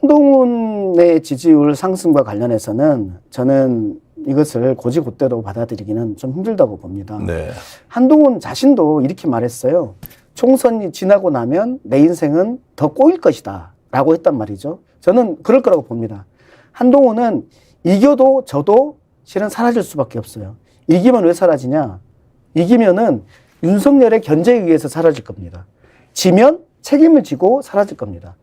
한동훈의 지지율 상승과 관련해서는 저는 이것을 고지고대로 받아들이기는 좀 힘들다고 봅니다. 네. 한동훈 자신도 이렇게 말했어요. 총선이 지나고 나면 내 인생은 더 꼬일 것이다. 라고 했단 말이죠. 저는 그럴 거라고 봅니다. 한동훈은 이겨도 저도 실은 사라질 수밖에 없어요. 이기면 왜 사라지냐? 이기면은 윤석열의 견제에 의해서 사라질 겁니다. 지면 책임을 지고 사라질 겁니다.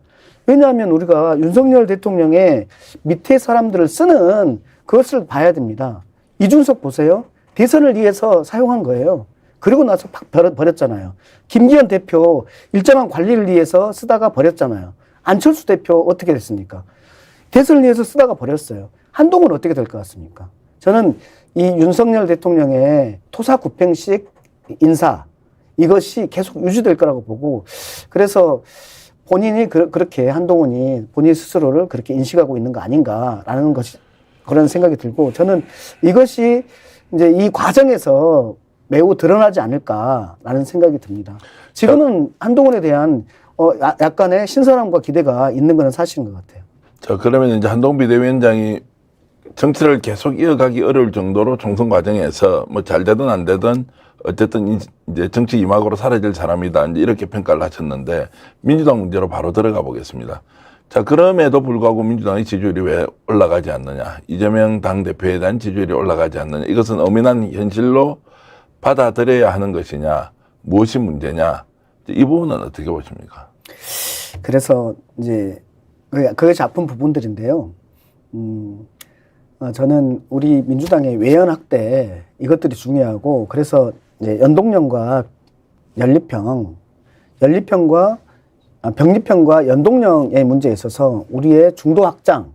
왜냐하면 우리가 윤석열 대통령의 밑에 사람들을 쓰는 그것을 봐야 됩니다. 이준석 보세요. 대선을 위해서 사용한 거예요. 그리고 나서 팍 버렸잖아요. 김기현 대표 일정한 관리를 위해서 쓰다가 버렸잖아요. 안철수 대표 어떻게 됐습니까? 대선을 위해서 쓰다가 버렸어요. 한동훈 어떻게 될 것 같습니까? 저는 이 윤석열 대통령의 토사구팽식 인사 이것이 계속 유지될 거라고 보고 그래서 본인이 그, 렇게 한동훈이 본인 스스로를 그렇게 인식하고 있는 거 아닌가라는 것이 그런 생각이 들고 저는 이것이 이제 이 과정에서 매우 드러나지 않을까라는 생각이 듭니다. 지금은 한동훈에 대한 어, 야- 약간의 신선함과 기대가 있는 것은 사실인 것 같아요. 자, 그러면 이제 한동 비대위원장이 정치를 계속 이어가기 어려울 정도로 총선 과정에서 뭐 잘 되든 안 되든 어쨌든 이- 이제 정치 이막으로 사라질 사람이다. 이제 이렇게 평가를 하셨는데 민주당 문제로 바로 들어가 보겠습니다. 자, 그럼에도 불구하고 민주당의 지지율이 왜 올라가지 않느냐. 이재명 당대표에 대한 지지율이 올라가지 않느냐. 이것은 엄연한 현실로 받아들여야 하는 것이냐. 무엇이 문제냐. 이 부분은 어떻게 보십니까? 그래서 이제 그- 그것이 아픈 부분들인데요. 음, 어, 저는 우리 민주당의 외연 확대 이것들이 중요하고 그래서 이제 연동형과 연립형, 연립형과 아, 병립형과 연동형의 문제에 있어서 우리의 중도 확장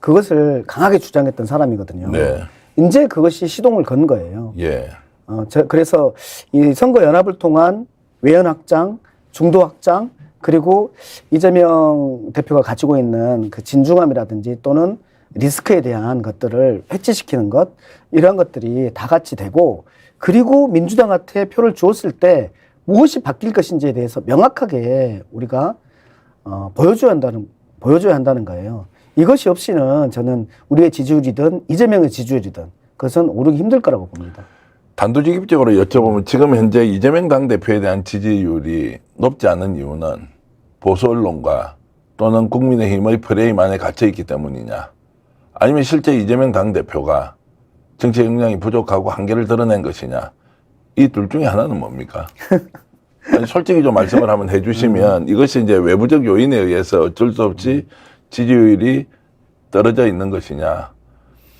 그것을 강하게 주장했던 사람이거든요. 네. 이제 그것이 시동을 건 거예요. 예. 어, 저, 그래서 이 선거 연합을 통한 외연 확장, 중도 확장, 그리고 이재명 대표가 가지고 있는 그 진중함이라든지 또는 리스크에 대한 것들을 회치시키는 것, 이러한 것들이 다 같이 되고, 그리고 민주당한테 표를 주었을 때 무엇이 바뀔 것인지에 대해서 명확하게 우리가 어, 보여줘야 한다는, 보여줘야 한다는 거예요. 이것이 없이는 저는 우리의 지지율이든 이재명의 지지율이든 그것은 오르기 힘들 거라고 봅니다. 단도직입적으로 여쭤보면 지금 현재 이재명 당 대표에 대한 지지율이 높지 않은 이유는 보수 언론과 또는 국민의힘의 프레임 안에 갇혀 있기 때문이냐 아니면 실제 이재명 당 대표가 정치 역량이 부족하고 한계를 드러낸 것이냐 이 둘 중에 하나는 뭡니까? 아니, 솔직히 좀 말씀을 한번 해주시면 이것이 이제 외부적 요인에 의해서 어쩔 수 없이 지지율이 떨어져 있는 것이냐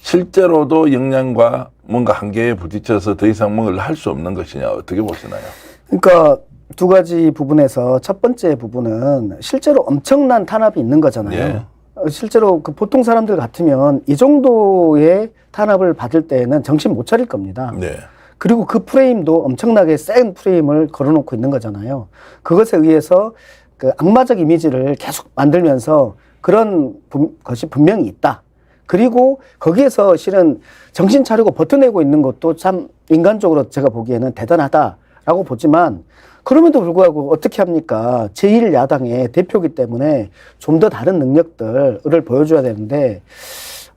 실제로도 역량과 뭔가 한계에 부딪혀서 더 이상 뭘할수 없는 것이냐 어떻게 보시나요? 그러니까 두 가지 부분에서 첫 번째 부분은 실제로 엄청난 탄압이 있는 거잖아요. 예. 어, 실제로 그 보통 사람들 같으면 이 정도의 탄압을 받을 때는 정신 못 차릴 겁니다. 네. 그리고 그 프레임도 엄청나게 센 프레임을 걸어놓고 있는 거잖아요. 그것에 의해서 그 악마적 이미지를 계속 만들면서 그런 분- 것이 분명히 있다. 그리고 거기에서 실은 정신 차리고 버텨내고 있는 것도 참 인간적으로 제가 보기에는 대단하다라고 보지만 그럼에도 불구하고 어떻게 합니까? 제1야당의 대표기 때문에 좀 더 다른 능력들을 보여줘야 되는데,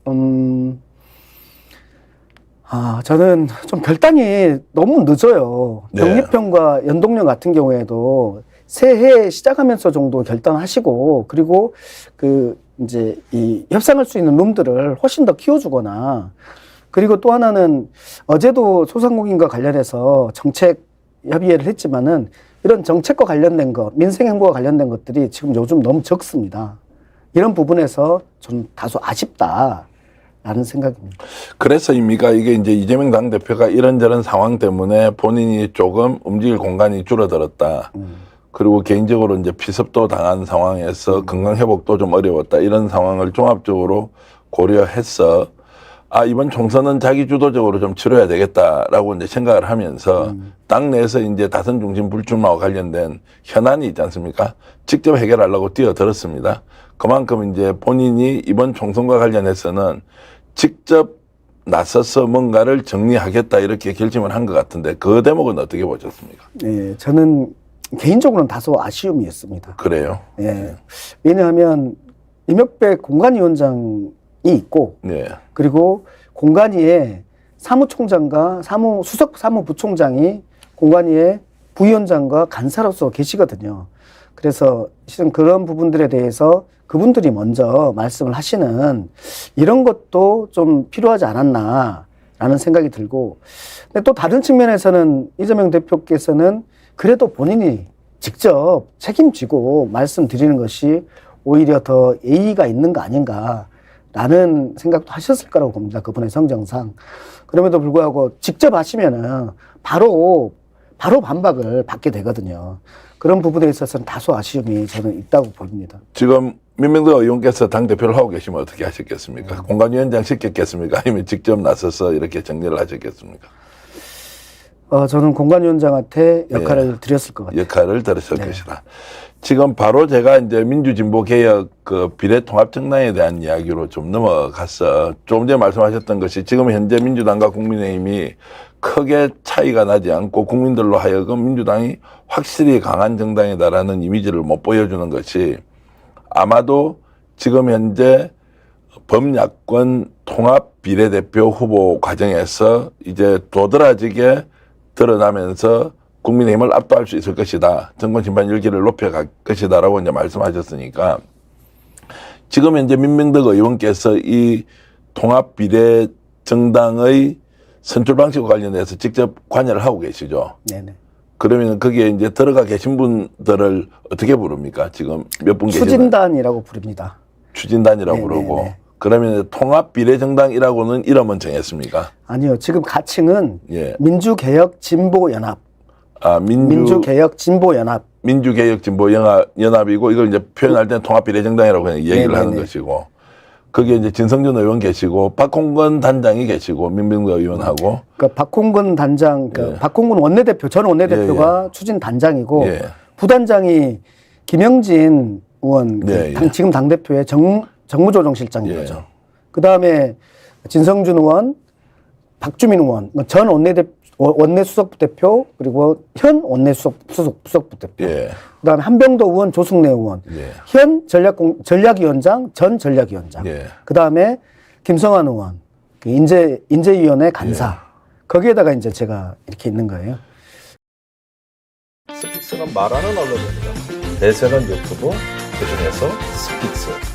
음, 아, 저는 좀 결단이 너무 늦어요. 네. 병립형과 연동형 같은 경우에도 새해 시작하면서 정도 결단하시고, 그리고 그, 이제 이 협상할 수 있는 룸들을 훨씬 더 키워주거나, 그리고 또 하나는 어제도 소상공인과 관련해서 정책 협의회를 했지만은 이런 정책과 관련된 것, 민생 행보와 관련된 것들이 지금 요즘 너무 적습니다. 이런 부분에서 좀 다소 아쉽다 라는 생각입니다. 그래서입니까 이게 이제 이재명 당 대표가 이런저런 상황 때문에 본인이 조금 움직일 공간이 줄어들었다. 그리고 개인적으로 이제 피습도 당한 상황에서 건강 회복도 좀 어려웠다. 이런 상황을 종합적으로 고려해서 아 이번 총선은 자기 주도적으로 좀 치러야 되겠다라고 이제 생각을 하면서 당 내에서 이제 다선 중심 불출마와 관련된 현안이 있지 않습니까? 직접 해결하려고 뛰어들었습니다. 그만큼 이제 본인이 이번 총선과 관련해서는 직접 나서서 뭔가를 정리하겠다 이렇게 결심을 한 것 같은데 그 대목은 어떻게 보셨습니까? 예, 저는 개인적으로는 다소 아쉬움이 있습니다. 그래요. 예. 왜냐하면 임혁백 공관위원장이 있고 예. 그리고 공관위에 사무총장과 사무 수석 사무부총장이 공관위의 부위원장과 간사로서 계시거든요. 그래서 실은 그런 부분들에 대해서 그분들이 먼저 말씀을 하시는 이런 것도 좀 필요하지 않았나라는 생각이 들고, 근데 또 다른 측면에서는 이재명 대표께서는 그래도 본인이 직접 책임지고 말씀드리는 것이 오히려 더 예의가 있는 거 아닌가 라는 생각도 하셨을 거라고 봅니다. 그분의 성정상. 그럼에도 불구하고 직접 하시면은 바로 바로 반박을 받게 되거든요. 그런 부분에 있어서는 다소 아쉬움이 저는 있다고 보입니다. 지금 민명도 의원께서 당 대표를 하고 계시면 어떻게 하셨겠습니까? 공관위원장 시켰겠습니까? 아니면 직접 나서서 이렇게 정리를 하셨겠습니까? 어, 저는 공관위원장한테 역할을 드렸을 것 같아요. 역할을 들으실 것이다. 지금 바로 제가 이제 민주진보 개혁 그 비례통합 정당에 대한 이야기로 좀 넘어가서 조금 전에 말씀하셨던 것이 지금 현재 민주당과 국민의힘이 크게 차이가 나지 않고 국민들로 하여금 민주당이 확실히 강한 정당이다라는 이미지를 못 보여주는 것이 아마도 지금 현재 범야권 통합 비례대표 후보 과정에서 이제 도드라지게 드러나면서 국민의힘을 압도할 수 있을 것이다. 정권 심판 열기를 높여갈 것이다 라고 이제 말씀하셨으니까 지금 현재 민명덕 의원께서 이 통합 비례 정당의 선출 방식과 관련해서 직접 관여를 하고 계시죠. 네네. 그러면 거기에 이제 들어가 계신 분들을 어떻게 부릅니까? 지금 몇 분 계시나요? 추진단이라고 부릅니다. 추진단이라고 네, 그러고 네, 네. 그러면 통합 비례정당이라고는 이름은 정했습니까? 아니요. 지금 가칭은 예. 민주개혁 진보 연합. 아 민주 민주 개혁 진보 연합. 민주개혁 진보 연합 연합이고 이걸 이제 표현할 때는 통합 비례정당이라고 그냥 얘기를 네, 하는 네, 네. 것이고 거기에 이제 진성준 의원 계시고 박홍건 단장이 계시고 민병도 의원하고 그러니까 박홍근 단장, 그러니까 박홍근 원내대표, 전 원내대표가 추진 단장이고 예. 부단장이 김영진 의원, 그 예, 예. 당- 지금 당 대표의 정 정무조정실장인 예. 거죠. 그 다음에 진성준 의원, 박주민 의원, 뭐전 원내대 원내 수석 대표 그리고 현 원내 수석 수석 수석 대표. 예. 그다음에 한병도 의원, 조승래 의원, 예. 현 전략 공 전략위원장, 전 전략위원장. 예. 그다음에 김성환 의원, 그 인재 인재위원회 간사. 예. 거기에다가 이제 제가 이렇게 있는 거예요. 스픽스는 말하는 언론입니다. 대세는 유튜브, 그중에서 스픽스.